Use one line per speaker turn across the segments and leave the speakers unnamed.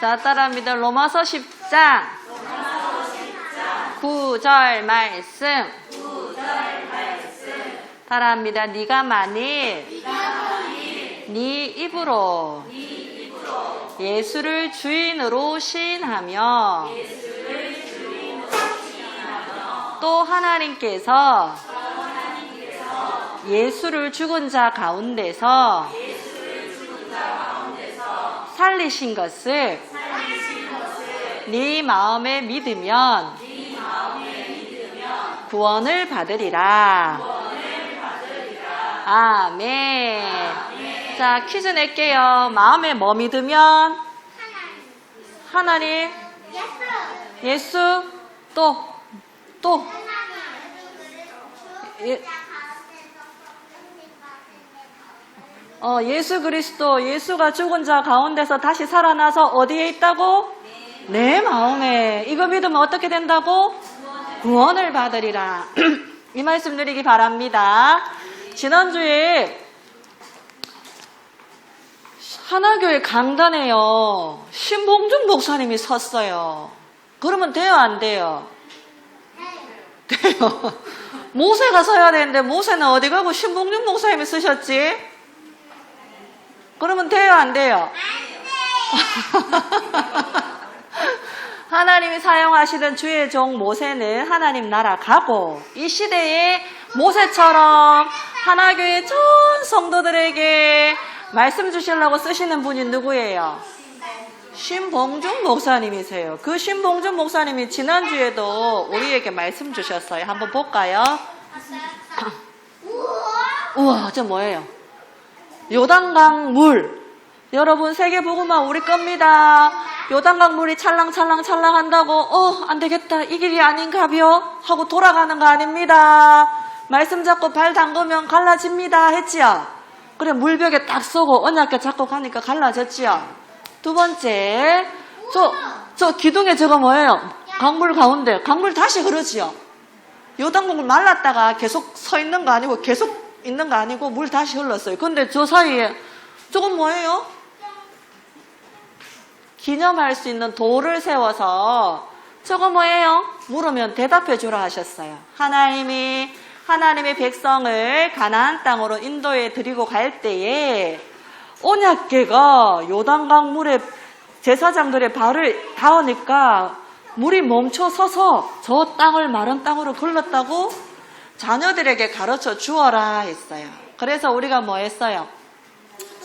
자, 따라합니다. 로마서 10장. 9절 말씀. 따라합니다. 네가 만일 네 입으로 예수를 주인으로 시인하며 또 하나님께서 예수를 죽은 자 가운데서 살리신 것을 네 마음에 믿으면 구원을 받으리라. 아멘. 자, 퀴즈 낼게요. 마음에 뭐 믿으면? 하나님, 예수, 또, 또, 예, 어, 예수 그리스도, 예수가 죽은 자 가운데서 다시 살아나서 어디에 있다고? 내 마음에. 이거 믿으면 어떻게 된다고? 구원을 받으리라. 이 말씀 드리기 바랍니다. 지난주에 하나교회 강단에요. 신봉준 목사님이 섰어요. 그러면 돼요, 안 돼요? 돼요. 모세가 서야 되는데 모세는 어디 가고 신봉준 목사님이 쓰셨지? 그러면 돼요, 안 돼요? 하나님이 사용하시던 주의 종 모세는 하나님 나라 가고 이 시대에 모세처럼 하나교회 전 성도들에게 말씀 주시려고 쓰시는 분이 누구예요? 신봉준 목사님이세요. 그 신봉준 목사님이 지난주에도 우리에게 말씀 주셨어요. 한번 볼까요? 우와, 저 뭐예요? 요단강 물. 여러분, 세계 보고마 우리 겁니다. 요단강 물이 찰랑찰랑 찰랑 한다고, 어, 안 되겠다. 이 길이 아닌가벼? 하고 돌아가는 거 아닙니다. 말씀 잡고 발 담그면 갈라집니다. 했지요? 그래, 물벽에 딱 쏘고 언약계 잡고 가니까 갈라졌지요? 두 번째, 저, 저 기둥에 저거 뭐예요? 강물 가운데. 강물 다시 흐르지요? 요단강물 말랐다가 계속 서 있는 거 아니고 계속 있는 거 아니고 물 다시 흘렀어요. 근데 저 사이에 저건 뭐예요? 기념할 수 있는 돌을 세워서 저거 뭐예요? 물으면 대답해 주라 하셨어요. 하나님이 하나님의 백성을 가나안 땅으로 인도에 드리고 갈 때에 언약궤가 요단강 물에 제사장들의 발을 닿으니까 물이 멈춰 서서 저 땅을 마른 땅으로 걸렀다고 자녀들에게 가르쳐 주어라 했어요. 그래서 우리가 뭐 했어요?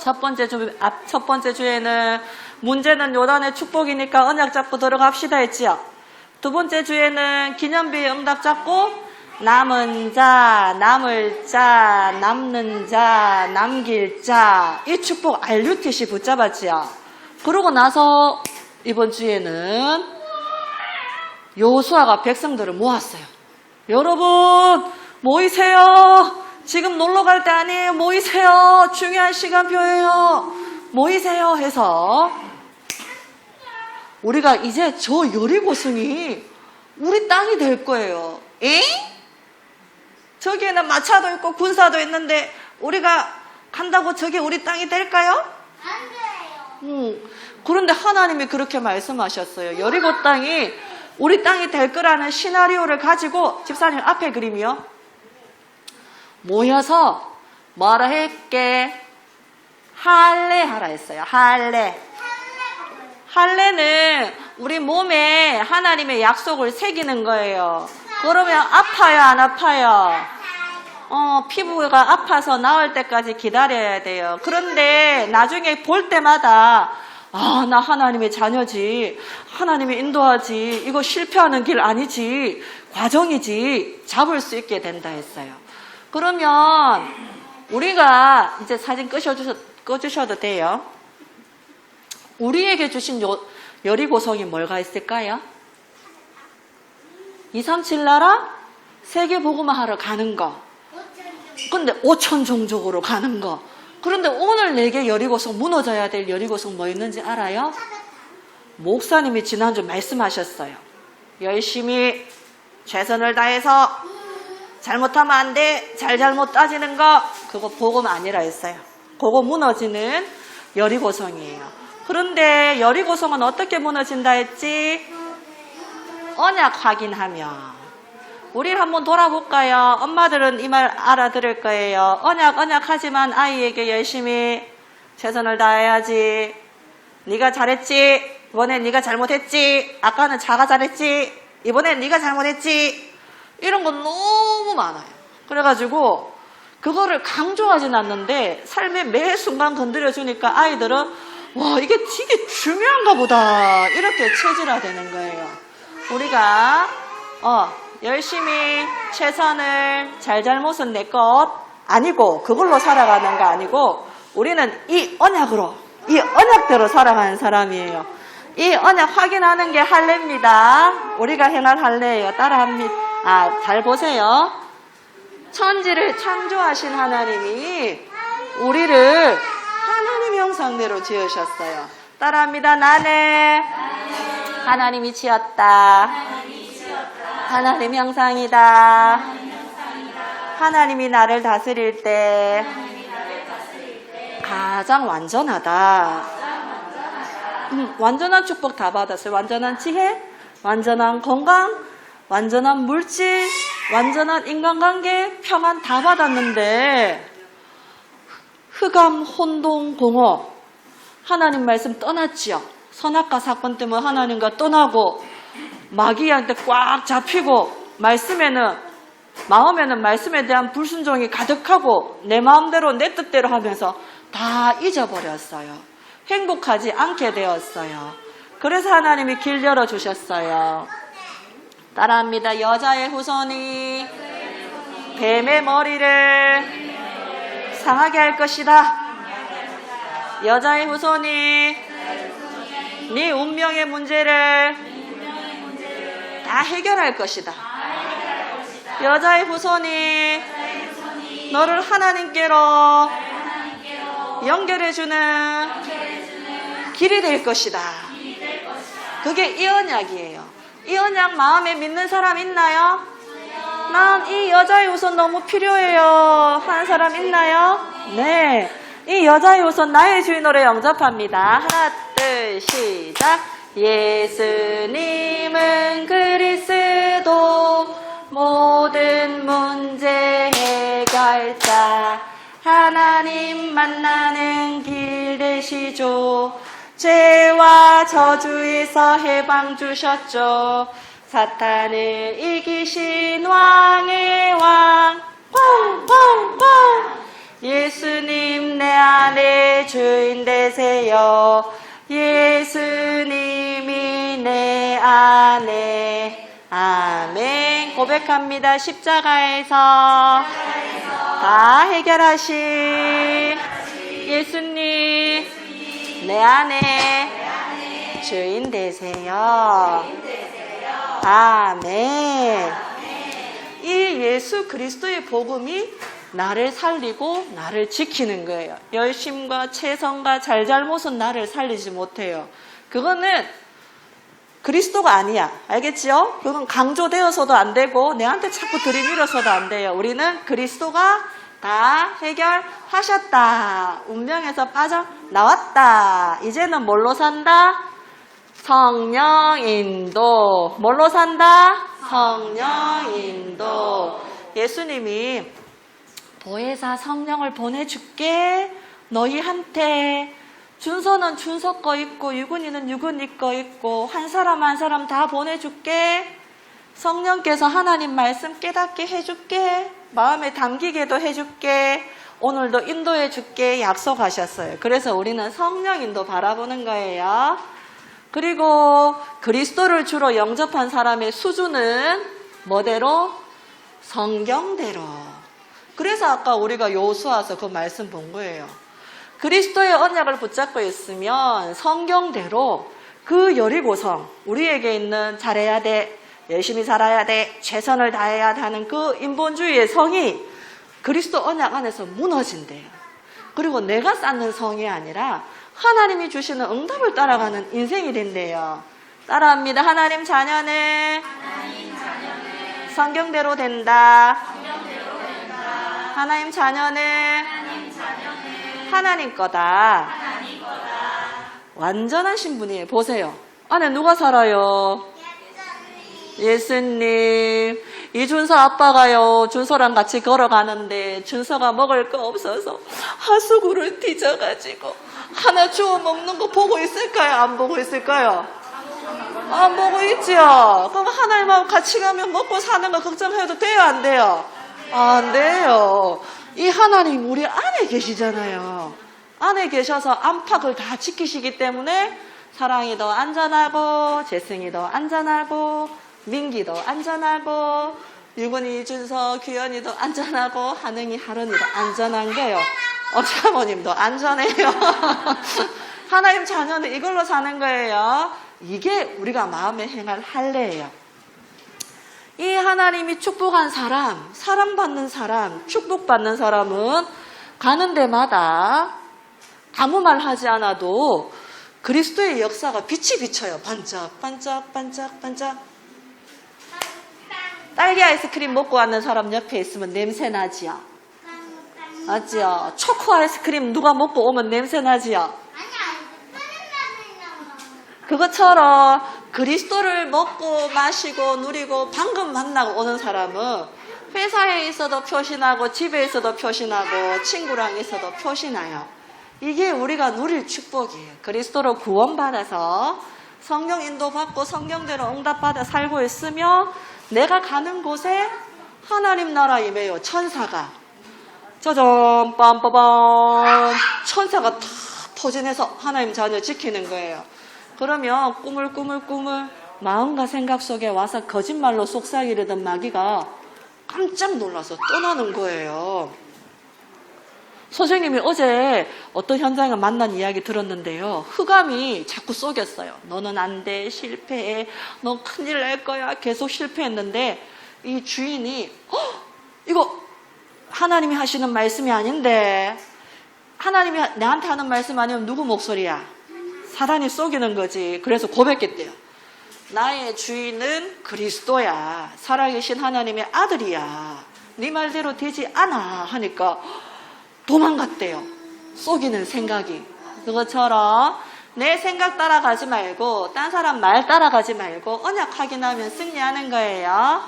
첫 번째 주, 앞, 첫 번째 주에는 문제는 요단의 축복이니까 언약 잡고 들어갑시다 했지요. 두 번째 주에는 기념비 응답 잡고 남은 자, 남을 자, 남는 자, 남길 자. 이 축복 알류티시 붙잡았지요. 그러고 나서 이번 주에는 요수아가 백성들을 모았어요. 여러분, 모이세요. 지금 놀러 갈 때 아니에요. 모이세요. 중요한 시간표예요. 모이세요. 해서 우리가 이제 저 요리고성이 우리 땅이 될 거예요. 에? 저기에는 마차도 있고 군사도 있는데 우리가 간다고 저게 우리 땅이 될까요?
안 돼요.
음, 그런데 하나님이 그렇게 말씀하셨어요. 여리고 땅이 우리 땅이 될 거라는 시나리오를 가지고 집사님 앞에 그림이요. 모여서 뭐라 했게? 할례 하라 했어요. 할례. 할례는 우리 몸에 하나님의 약속을 새기는 거예요. 그러면 아파요, 안 아파요? 어, 피부가 아파서 나을 때까지 기다려야 돼요. 그런데 나중에 볼 때마다 아, 나 하나님의 자녀지. 하나님이 인도하지. 이거 실패하는 길 아니지. 과정이지. 잡을 수 있게 된다 했어요. 그러면 우리가 이제 사진 끄셔주셔, 꺼주셔도 돼요. 우리에게 주신 요, 여리고성이 뭘가 있을까요? 237 나라 세계 복음화 하러 가는 거. 근데 5천 종족으로 가는 거. 그런데 오늘 내게 여리고성 무너져야 될 여리고성 뭐 있는지 알아요? 목사님이 지난주 말씀하셨어요. 열심히 최선을 다해서 잘못하면 안 돼. 잘잘못 따지는 거. 그거 복음 아니라 했어요. 그거 무너지는 여리고성이에요. 그런데 여리고성은 어떻게 무너진다 했지? 언약 확인하며. 우리 한번 돌아볼까요? 엄마들은 이 말 알아들을 거예요. 언약 언약 하지만 아이에게 열심히 최선을 다해야지. 네가 잘했지. 이번엔 네가 잘못했지. 아까는 자가 잘했지. 이번엔 네가 잘못했지. 이런 거 너무 많아요. 그래가지고 그거를 강조하진 않는데 삶의 매 순간 건드려 주니까 아이들은 와 이게 되게 중요한가 보다 이렇게 체질화되는 거예요. 우리가 어 열심히 최선을 잘잘못은 내 것 아니고 그걸로 살아가는 거 아니고 우리는 이 언약으로 이 언약대로 살아가는 사람이에요. 이 언약 확인하는 게 할례입니다. 우리가 행할 할례예요. 따라합니다. 아, 잘 보세요. 천지를 창조하신 하나님이 우리를 하나님 형상대로 지으셨어요. 따라합니다. 나는 하나님이 지었다. 하나님 형상이다. 하나님이 나를 다스릴 때 가장 완전하다. 음, 완전한 축복 다 받았어요. 완전한 지혜, 완전한 건강, 완전한 물질, 완전한 인간관계, 평안 다 받았는데 흑암, 혼동, 공허 하나님 말씀 떠났지요. 선악과 사건 때문에 하나님과 떠나고 마귀한테 꽉 잡히고 말씀에는 마음에는 말씀에 대한 불순종이 가득하고 내 마음대로 내 뜻대로 하면서 다 잊어버렸어요. 행복하지 않게 되었어요. 그래서 하나님이 길 열어 주셨어요. 따라합니다. 여자의 후손이 뱀의 머리를 상하게 할 것이다. 여자의 후손이 네 운명의 문제를 다 해결할 것이다. 여자의 후손이 너를 하나님께로 연결해주는 길이 될 것이다. 그게 이 언약이에요. 이 언약 마음에 믿는 사람 있나요? 난 이 여자의 우선 너무 필요해요. 하는 사람 있나요? 네. 이 여자의 우선 나의 주인으로 영접합니다. 하나, 둘, 시작. 예수님은 그리스도 모든 문제 해결자 하나님 만나는 길 되시죠. 죄와 저주에서 해방 주셨죠. 사탄을 이기신 왕의 왕. 꽝꽝꽝. 예수님 내 안에 주인 되세요. 예수님이 내 안에. 아멘. 고백합니다. 십자가에서 다 해결하신 예수님 내 안에 주인 되세요. 아멘. 이 예수 그리스도의 복음이 나를 살리고 나를 지키는 거예요. 열심과 최선과 잘잘못은 나를 살리지 못해요. 그거는 그리스도가 아니야. 알겠지요? 그건 강조되어서도 안 되고 내한테 자꾸 들이밀어서도 안 돼요. 우리는 그리스도가 다 해결하셨다. 운명에서 빠져 나왔다. 이제는 뭘로 산다? 성령 인도. 뭘로 산다? 성령 인도. 예수님이 보혜사 성령을 보내줄게. 너희한테 준서는 준서 거 있고 유근이는 유근이 거 있고 한 사람 한 사람 다 보내줄게. 성령께서 하나님 말씀 깨닫게 해줄게. 마음에 담기게도 해줄게. 오늘도 인도해 줄게 약속하셨어요. 그래서 우리는 성령 인도 바라보는 거예요. 그리고 그리스도를 주로 영접한 사람의 수준은 뭐대로? 성경대로. 그래서 아까 우리가 요수와서 그 말씀 본 거예요. 그리스도의 언약을 붙잡고 있으면 성경대로 그 여리고성, 우리에게 있는 잘해야 돼, 열심히 살아야 돼, 최선을 다해야 하는 그 인본주의의 성이 그리스도 언약 안에서 무너진대요. 그리고 내가 쌓는 성이 아니라 하나님이 주시는 응답을 따라가는 인생이 된대요. 따라합니다. 하나님 자녀는, 성경대로 된다. 하나님 자녀는 하나님 거다. 완전하신 분이에요. 보세요. 안에 누가 살아요? 예수님. 이 준서 아빠가요, 준서랑 같이 걸어가는데, 준서가 먹을 거 없어서 하수구를 뒤져가지고, 하나 주워 먹는 거 보고 있을까요? 안 보고 있을까요? 안 보고 있죠? 그럼 하나님하고 같이 가면 먹고 사는 거 걱정해도 돼요? 안 돼요? 안 돼요. 이 하나님 우리 안에 계시잖아요. 안에 계셔서 안팎을 다 지키시기 때문에 사랑이 더 안전하고 재승이 더 안전하고 민기도 안전하고 유근이 이준서 규현이도 안전하고 하능이 하른이도 안전한 게요. 어차모님도 안전해요. 하나님 자녀는 이걸로 사는 거예요. 이게 우리가 마음에 행할 할례예요. 이 하나님이 축복한 사람, 사랑받는 사람, 축복받는 사람은 가는 데마다 아무 말 하지 않아도 그리스도의 역사가 빛이 비쳐요. 반짝, 반짝, 반짝, 반짝. 딸기 아이스크림 먹고 왔는 사람 옆에 있으면 냄새 나지요. 맞지요? 초코 아이스크림 누가 먹고 오면 냄새 나지요. 그것처럼 그리스도를 먹고 마시고 누리고 방금 만나고 오는 사람은 회사에 있어도 표시나고 집에 있어도 표시나고 친구랑 있어도 표시나요. 이게 우리가 누릴 축복이에요. 그리스도로 구원받아서 성령 인도받고 성령대로 응답받아 살고 있으며 내가 가는 곳에 하나님 나라 임해요. 천사가. 짜잔, 빰빠밤. 천사가 다 포진해서 하나님 자녀 지키는 거예요. 그러면 꾸물꾸물꾸물 마음과 생각 속에 와서 거짓말로 속삭이려던 마귀가 깜짝 놀라서 떠나는 거예요. 선생님이 어제 어떤 현장을 만난 이야기 들었는데요. 흑암이 자꾸 쏘겼어요. 너는 안 돼, 실패해, 너 큰일 날 거야. 계속 실패했는데 이 주인이 어? 이거 하나님이 하시는 말씀이 아닌데 하나님이 내한테 하는 말씀 아니면 누구 목소리야? 사단이 쏘기는 거지. 그래서 고백했대요. 나의 주인은 그리스도야. 살아계신 하나님의 아들이야. 네 말대로 되지 않아. 하니까 도망갔대요. 쏘기는 생각이. 그것처럼 내 생각 따라가지 말고 딴 사람 말 따라가지 말고 언약 확인하면 승리하는 거예요.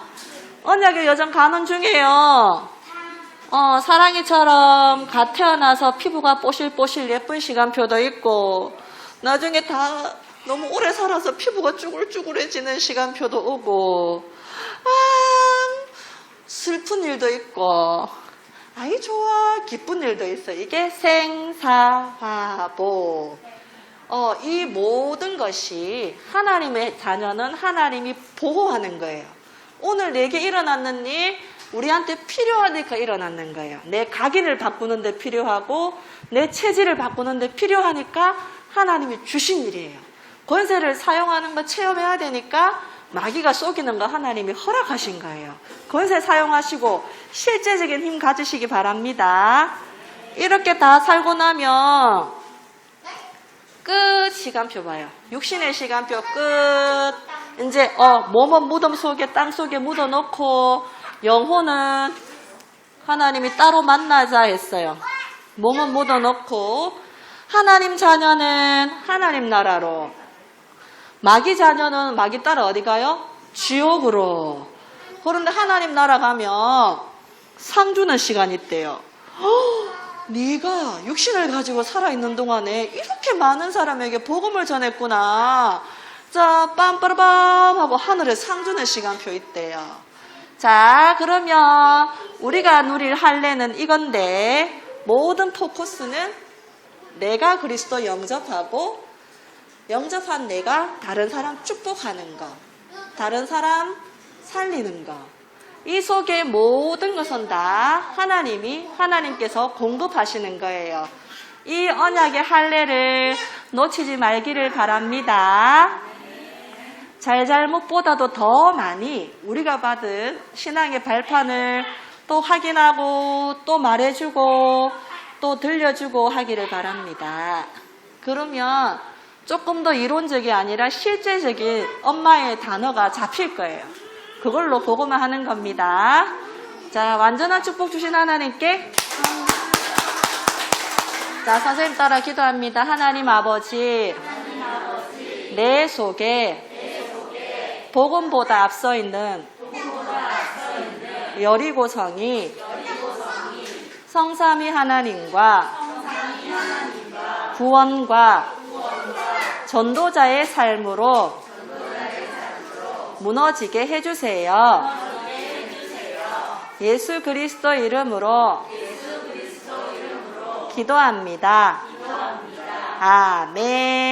언약의 여정 가는 중이에요. 어, 사랑이처럼 갓 태어나서 피부가 뽀실뽀실 예쁜 시간표도 있고 나중에 다 너무 오래 살아서 피부가 쭈글쭈글해지는 시간표도 오고 아 슬픈 일도 있고 아이 좋아. 기쁜 일도 있어. 이게 생사화보. 어, 이 모든 것이 하나님의 자녀는 하나님이 보호하는 거예요. 오늘 내게 일어났는 일 우리한테 필요하니까 일어났는 거예요. 내 각인을 바꾸는데 필요하고 내 체질을 바꾸는데 필요하니까 하나님이 주신 일이에요. 권세를 사용하는 거 체험해야 되니까 마귀가 쏘기는 거 하나님이 허락하신 거예요. 권세 사용하시고 실제적인 힘 가지시기 바랍니다. 이렇게 다 살고 나면 끝 시간표 봐요. 육신의 시간표 끝. 이제 어 몸은 무덤 속에 땅 속에 묻어 놓고 영혼은 하나님이 따로 만나자 했어요. 몸은 묻어 놓고 하나님 자녀는 하나님 나라로 마귀 자녀는 마귀 따라 어디 가요? 지옥으로. 그런데 하나님 나라 가면 상 주는 시간이 있대요. 허, 네가 육신을 가지고 살아있는 동안에 이렇게 많은 사람에게 복음을 전했구나. 자, 빰빠라밤 하고 하늘에 상 주는 시간표 있대요. 자, 그러면 우리가 누릴 할례는 이건데 모든 포커스는 내가 그리스도 영접하고 영접한 내가 다른 사람 축복하는 것, 다른 사람 살리는 것. 이 속에 모든 것은 다 하나님이 하나님께서 공급하시는 거예요. 이 언약의 할례를 놓치지 말기를 바랍니다. 잘잘못보다도 더 많이 우리가 받은 신앙의 발판을 또 확인하고 또 말해주고 또 들려주고 하기를 바랍니다. 그러면 조금 더 이론적이 아니라 실제적인 엄마의 단어가 잡힐 거예요. 그걸로 보고만 하는 겁니다. 자, 완전한 축복 주신 하나님께 자, 선생님 따라 기도합니다. 하나님 아버지, 내 속에 복음보다 앞서 있는 여리고성이 성삼위 하나님과 구원과 전도자의 삶으로 무너지게 해주세요. 예수 그리스도 이름으로 기도합니다. 아멘.